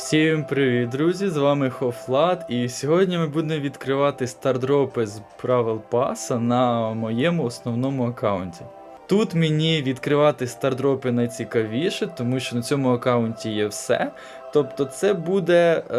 Всім привіт, друзі! З вами Хофлат, і сьогодні ми будемо відкривати стардропи з правил паса на моєму основному аккаунті. Тут мені відкривати стардропи найцікавіше, тому що на цьому аккаунті є все. Тобто це буде е,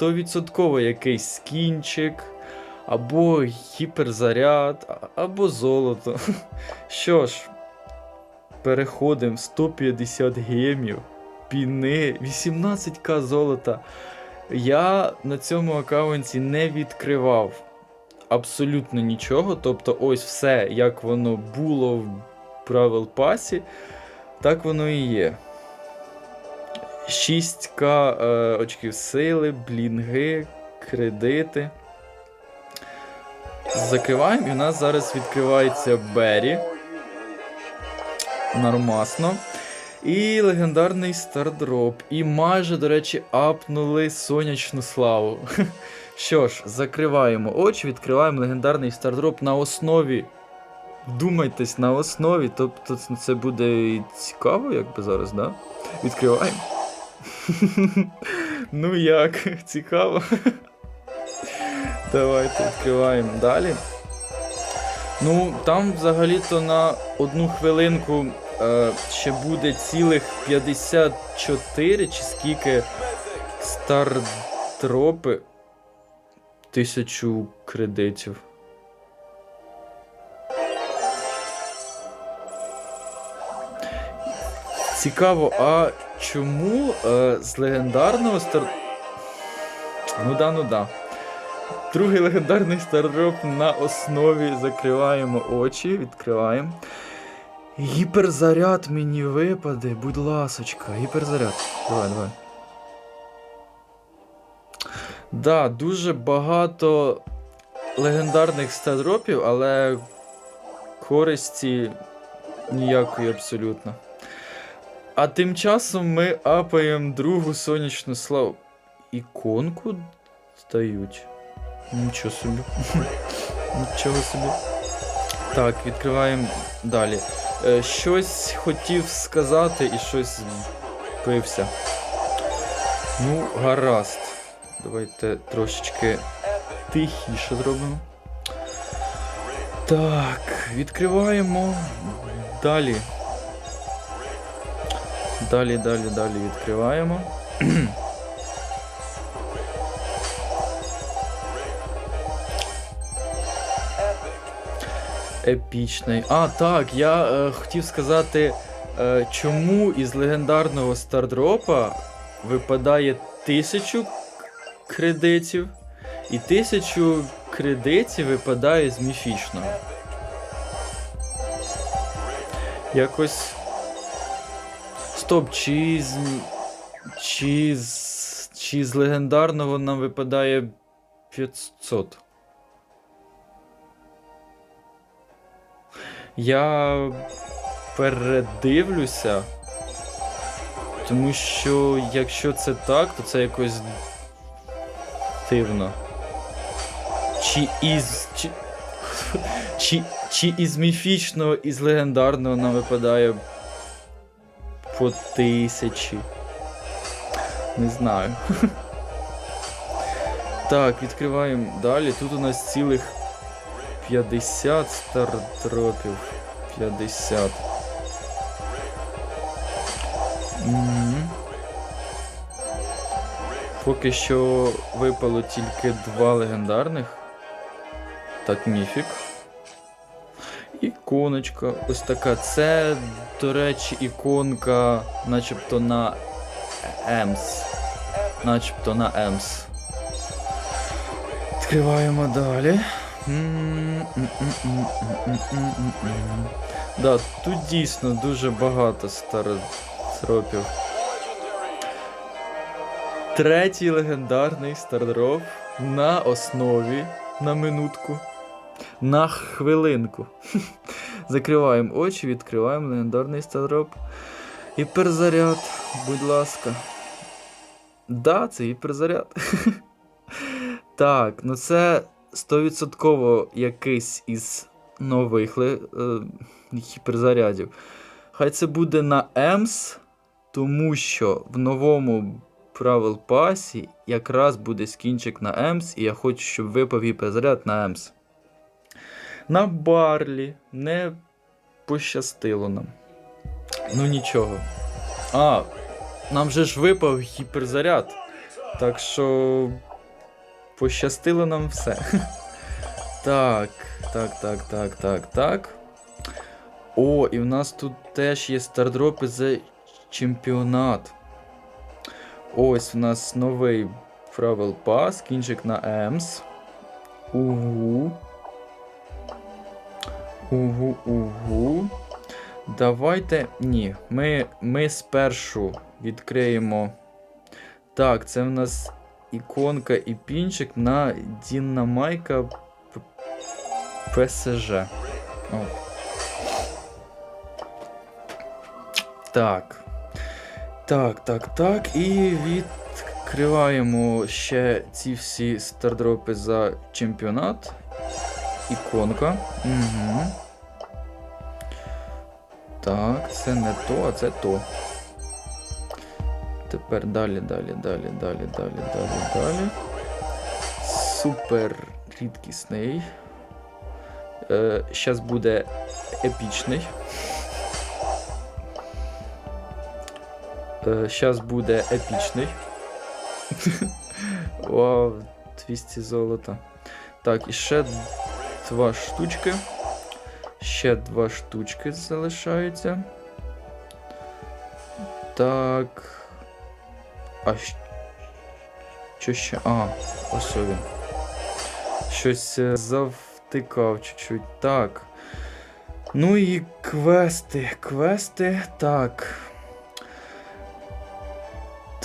100% якийсь скінчик, або гіперзаряд, або золото. Що ж, переходимо 150 гемів піни, 18к золота. Я на цьому аккаунті не відкривав абсолютно нічого. Тобто, ось все, як воно було в правил пасі, так воно і є. 6к е, очків сили, блінги, кредити. Закриваємо, і у нас зараз відкривається Бері. Нормасно. І легендарний стардроп. І майже, до речі, апнули сонячну славу. Що ж, закриваємо очі, відкриваємо легендарний стардроп на основі. Вдумайтесь, на основі. Тобто це- буде цікаво, якби зараз, да? Відкриваємо. ну як, цікаво. Давайте відкриваємо далі. Ну, там взагалі-то на одну хвилинку е, ще буде цілих 54 чи скільки стардропи. Тисячу кредитів. Цікаво, а чому е, з легендарного стар. Ну да, ну да. Другий легендарний стардроп на основі закриваємо очі, відкриваємо. Гіперзаряд мені випаде, будь ласочка, гіперзаряд. Давай, давай. Да, дуже багато легендарних стардропів, але користі ніякої абсолютно. А тим часом ми апаємо другу сонячну славу. Іконку дають. Нічого собі. Нічого собі. Так, відкриваємо далі. Е, щось хотів сказати і щось збився. Ну, гаразд. Давайте трошечки тихіше зробимо. Так, відкриваємо. Далі. Далі, далі, далі відкриваємо. Епічний. А, так, я е, хотів сказати, е, чому із легендарного стардропа випадає тисячу кредитів, і тисячу кредитів випадає з міфічного. Якось. Стоп, чи з. Чи з. Чи з легендарного нам випадає 500? Я передивлюся. Тому що якщо це так, то це якось дивно. Чи із. Чи, чи, чи із міфічного, із легендарного нам випадає по тисячі. Не знаю. Так, відкриваємо далі. Тут у нас цілих 50 стартропів. 50. Мгм. Поки що випало тільки два легендарних. Так, міфік. Іконочка. Ось така. Це, до речі, іконка, начебто на Емс. Начебто на Емс. Відкриваємо далі. Да, тут дійсно дуже багато стартропів. Третій легендарний стардроп на основі на минутку. На хвилинку. Закриваємо очі, відкриваємо легендарний стардроп. Гіперзаряд, будь ласка. Да, це гіперзаряд. Так, ну це 100% якийсь із нових е, гіперзарядів. Хай це буде на Емс, тому що в новому правил пасі якраз буде скінчик на Емс, і я хочу, щоб випав гіперзаряд на Емс. На Барлі не пощастило нам. Ну нічого. А, нам же ж випав гіперзаряд. Так що пощастило нам все. Так, так, так, так, так, так. О, і в нас тут теж є стардропи за чемпіонат. Ось в нас новий правил пас, кінчик на Емс. Угу. Угу, угу. Давайте. Ні, ми, ми спершу відкриємо. Так, це в нас іконка і пінчик на Дінамайка ПСЖ. О. Так. Так, так, так. І відкриваємо ще ці всі стардропи за чемпіонат. Іконка. Угу. Так, це не то, а це то. Тепер далі, далі, далі, далі, далі, далі, далі. Супер рідкісний. Е, буде епічний. Е, буде епічний. Вау, 200 золота. Так, і ще два штучки. Ще два штучки залишаються. Так. А що ще? А, ось він. Щось е, завтикав чуть-чуть. Так. Ну і квести. Квести. Так.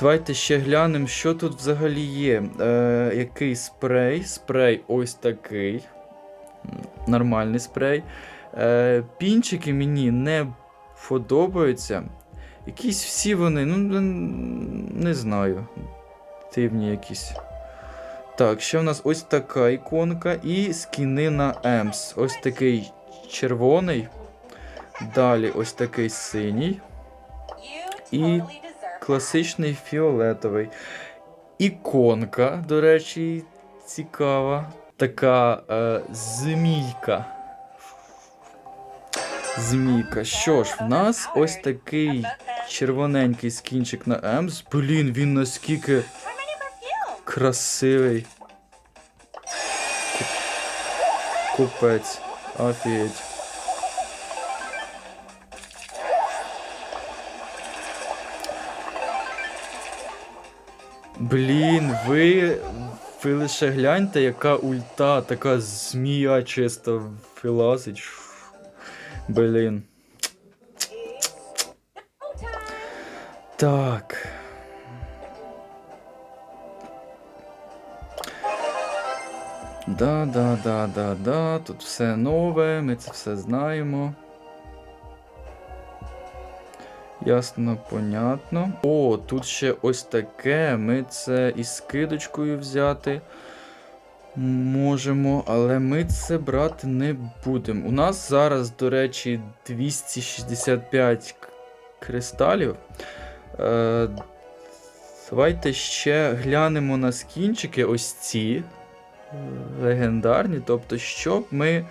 Давайте ще глянемо, що тут взагалі є. Е, який спрей? Спрей ось такий. Нормальний спрей. Е, пінчики мені не подобаються. Якісь всі вони, ну не знаю. Дивні якісь. Так, ще в нас ось така іконка і скіни на Емс. Ось такий червоний. Далі ось такий синій. І Класичний фіолетовий. Іконка, до речі, цікава. Така е, змійка. Змійка. Що ж, в нас ось такий червоненький скінчик на Емс. Блін, він наскільки красивий. Купець. Офігеть. Блін, ви. Ви лише гляньте, яка ульта, така змія чисто вилазить. Блін. Так. Да, да, да, да, да. Тут все нове, ми це все знаємо. Ясно, понятно. О, тут ще ось таке. Ми це із скидочкою взяти можемо, але ми це брати не будемо. У нас зараз, до речі, 265 кристалів. Е, давайте ще глянемо на скінчики ось ці е, легендарні. Тобто, щоб ми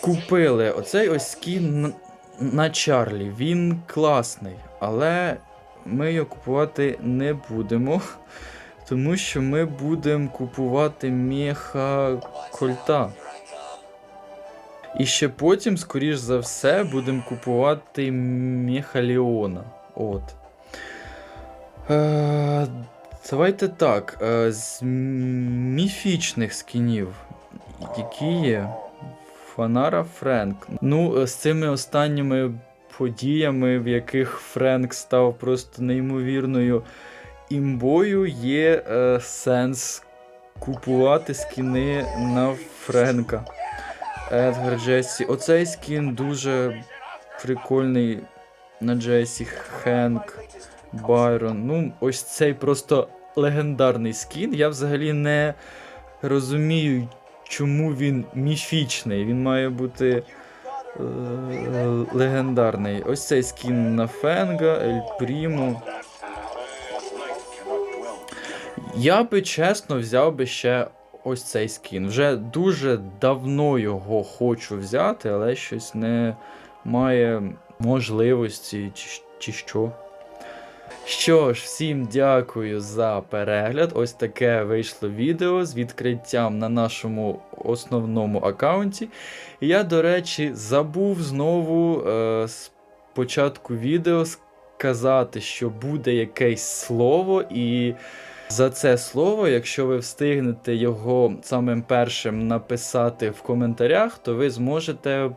купили оцей ось скін на Чарлі. Він класний, але ми його купувати не будемо. Тому що ми будемо купувати меха кольта. І ще потім, скоріш за все, будемо купувати меха Леона. От. Е, давайте так. Е, з міфічних скінів, які є. Фанара Френк. Ну, е, з цими останніми подіями, в яких Френк став просто неймовірною імбою, є е, сенс купувати скіни на Френка. Едгар Джесі. Оцей скін дуже прикольний на Джесі Хенк, Байрон. Ну, ось цей просто легендарний скін. Я взагалі не розумію, чому він міфічний. Він має бути е, легендарний. Ось цей скін на Фенга, Ель Прімо. Я би чесно взяв би ще ось цей скін. Вже дуже давно його хочу взяти, але щось не має можливості чи, чи що. Що ж, всім дякую за перегляд. Ось таке вийшло відео з відкриттям на нашому основному аккаунті. І я, до речі, забув знову е, з початку відео сказати, що буде якесь слово, і за це слово, якщо ви встигнете його самим першим написати в коментарях, то ви зможете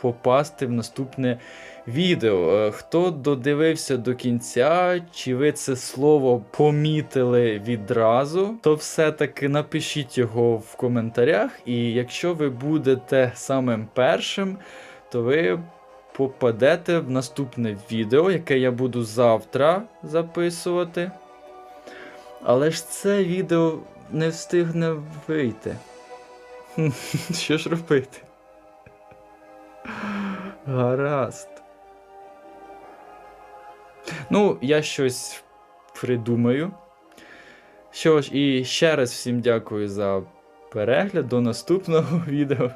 попасти в наступне відео. Е, Хто додивився до кінця, чи ви це слово помітили відразу, то все-таки напишіть його в коментарях. І якщо ви будете самим першим, то ви попадете в наступне відео, яке я буду завтра записувати. Але ж це відео не встигне вийти. Що ж робити? Гаразд. Ну, я щось придумаю. Що ж, і ще раз всім дякую за перегляд. До наступного відео.